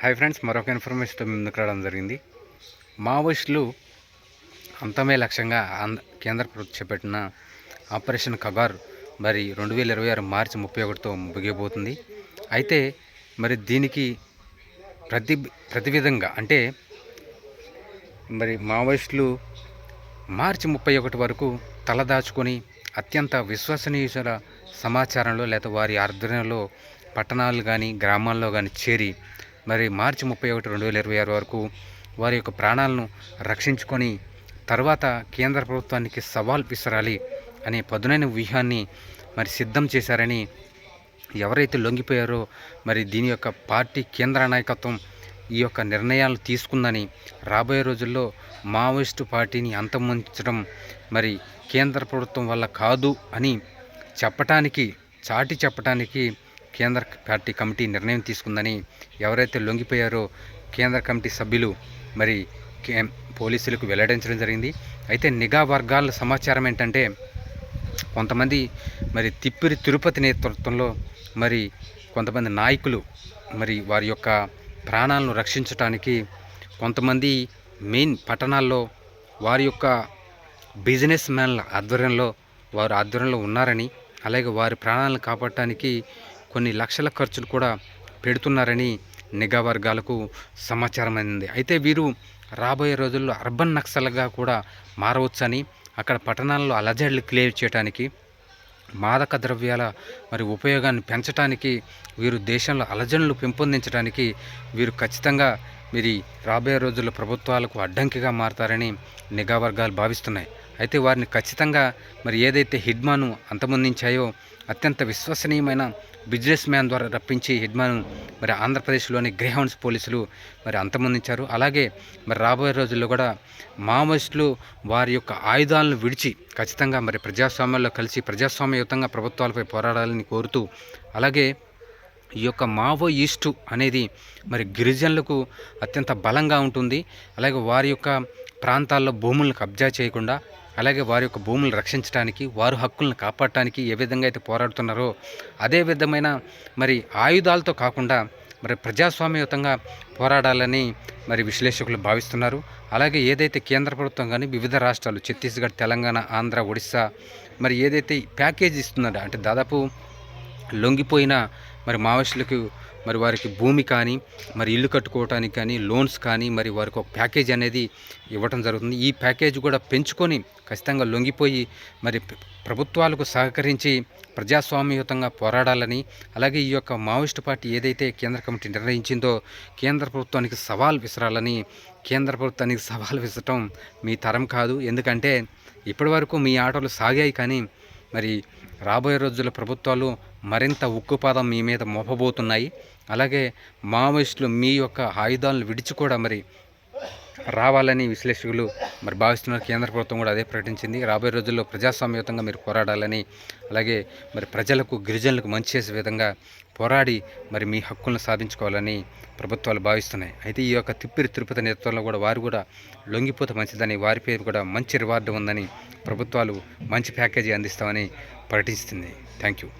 Hi friends మరొక ఇన్ఫర్మేషన్తో ముందుకు రావడం జరిగింది. మావోయిస్టులు అంతమే లక్ష్యంగా కేంద్ర ప్రభుత్వం చేపట్టిన ఆపరేషన్ కగార్ మరి రెండు వేల ఇరవై ఆరు మార్చి ముప్పై ఒకటితో ముగియబోతుంది. అయితే మరి దీనికి ప్రతి ప్రతివిధంగా అంటే మరి మావోయిస్టులు మార్చి ముప్పై ఒకటి వరకు తలదాచుకొని అత్యంత విశ్వసనీయుల సమాచారంలో లేదా వారి ఆధ్వర్యంలో పట్టణాలు కానీ గ్రామాల్లో కానీ చేరి మరి మార్చి ముప్పై ఒకటి రెండు వేల ఇరవై ఆరు వరకు వారి యొక్క ప్రాణాలను రక్షించుకొని తర్వాత కేంద్ర ప్రభుత్వానికి సవాల్ విసరాలి అనే పదునైన వ్యూహాన్ని మరి సిద్ధం చేశారని ఎవరైతే లొంగిపోయారో మరి దీని యొక్క పార్టీ కేంద్ర నాయకత్వం ఈ యొక్క నిర్ణయాలు తీసుకుందని రాబోయే రోజుల్లో మావోయిస్టు పార్టీని అంతమొంచడం మరి కేంద్ర ప్రభుత్వం వల్ల కాదు అని చెప్పటానికి చాటి చెప్పటానికి కేంద్ర పార్టీ కమిటీ నిర్ణయం తీసుకుందని ఎవరైతే లొంగిపోయారో కేంద్ర కమిటీ సభ్యులు మరి పోలీసులకు వెల్లడించడం జరిగింది. అయితే నిఘా వర్గాల సమాచారం ఏంటంటే కొంతమంది మరి తిప్పిరి తిరుపతి నేతృత్వంలో మరి కొంతమంది నాయకులు మరి వారి యొక్క ప్రాణాలను రక్షించడానికి కొంతమంది మెయిన్ పట్టణాల్లో వారి యొక్క బిజినెస్ మ్యాన్ల ఆధ్వర్యంలో వారు ఆధ్వర్యంలో ఉన్నారని అలాగే వారి ప్రాణాలను కాపాడటానికి కొన్ని లక్షల ఖర్చులు కూడా పెడుతున్నారని నిఘా వర్గాలకు సమాచారం అందింది అయితే వీరు రాబోయే రోజుల్లో అర్బన్ నక్సల్గా కూడా మారవచ్చని అక్కడ పట్టణాల్లో అలజడులు క్లియర్ చేయడానికి మాదక ద్రవ్యాల మరి ఉపయోగాన్ని పెంచడానికి వీరు దేశంలో అలజడులు పెంపొందించడానికి వీరు ఖచ్చితంగా వీరి రాబోయే రోజుల్లో ప్రభుత్వాలకు అడ్డంకిగా మారతారని నిఘా వర్గాలు భావిస్తున్నాయి. అయితే వారిని ఖచ్చితంగా మరి ఏదైతే హిడ్మాను అంతమొందించాయో అత్యంత విశ్వసనీయమైన బిజినెస్ మ్యాన్ ద్వారా రప్పించి హిడ్మాను మరి ఆంధ్రప్రదేశ్లోని గ్రేహౌండ్స్ పోలీసులు మరి అంతమొందించారు. అలాగే మరి రాబోయే రోజుల్లో కూడా మావోయిస్టులు వారి యొక్క ఆయుధాలను విడిచి ఖచ్చితంగా మరి ప్రజాస్వామ్యంలో కలిసి ప్రజాస్వామ్యయుతంగా ప్రభుత్వాలపై పోరాడాలని కోరుతూ అలాగే ఈ యొక్క మావోయిస్టు అనేది మరి గిరిజనులకు అత్యంత బలంగా ఉంటుంది. అలాగే వారి యొక్క ప్రాంతాల్లో భూములను కబ్జా చేయకుండా అలాగే వారి యొక్క భూములను రక్షించడానికి వారు హక్కులను కాపాడటానికి ఏ విధంగా అయితే పోరాడుతున్నారో అదే విధమైన మరి ఆయుధాలతో కాకుండా మరి ప్రజాస్వామ్యయుతంగా పోరాడాలని మరి విశ్లేషకులు భావిస్తున్నారు. అలాగే ఏదైతే కేంద్ర ప్రభుత్వం కానీ వివిధ రాష్ట్రాలు ఛత్తీస్గఢ్ తెలంగాణ ఆంధ్ర ఒడిస్సా మరి ఏదైతే ప్యాకేజ్ ఇస్తున్నారో అంటే దాదాపు లొంగిపోయిన మరి మావోయిస్టులకు మరి వారికి భూమి కానీ మరి ఇల్లు కట్టుకోవడానికి కానీ లోన్స్ కానీ మరి వారికి ఒక ప్యాకేజ్ అనేది ఇవ్వడం జరుగుతుంది. ఈ ప్యాకేజ్ కూడా పెంచుకొని ఖచ్చితంగా లొంగిపోయి మరి ప్రభుత్వాలకు సహకరించి ప్రజాస్వామ్యయుతంగా పోరాడాలని అలాగే ఈ యొక్క మావోయిస్టు పార్టీ ఏదైతే కేంద్ర కమిటీ నిర్ణయించిందో కేంద్ర ప్రభుత్వానికి సవాల్ విసరాలని కేంద్ర ప్రభుత్వానికి సవాల్ విసరటం మీ తరం కాదు. ఎందుకంటే ఇప్పటి వరకు మీ ఆటలు సాగాయి కానీ మరి రాబోయే రోజుల ప్రభుత్వాలు మరింత ఉక్కుపాదం మీ మీద మోపబోతున్నాయి. అలాగే మావోయిస్టులు మీ యొక్క ఆయుధాలను విడిచి కూడా మరి రావాలని విశ్లేషకులు మరి భావిస్తున్నారు. కేంద్ర ప్రభుత్వం కూడా అదే ప్రకటించింది. రాబోయే రోజుల్లో ప్రజాస్వామ్యయుతంగా మీరు పోరాడాలని అలాగే మరి ప్రజలకు గిరిజనులకు మంచి చేసే విధంగా పోరాడి మరి మీ హక్కులను సాధించుకోవాలని ప్రభుత్వాలు భావిస్తున్నాయి. అయితే ఈ యొక్క తిప్పిరి తిరుపతి నేతృత్వంలో కూడా వారు కూడా లొంగిపోతే మంచిదని వారిపై కూడా మంచి రివార్డు ఉందని ప్రభుత్వాలు మంచి ప్యాకేజీ అందిస్తామని ప్రకటిస్తుంది థ్యాంక్ యూ.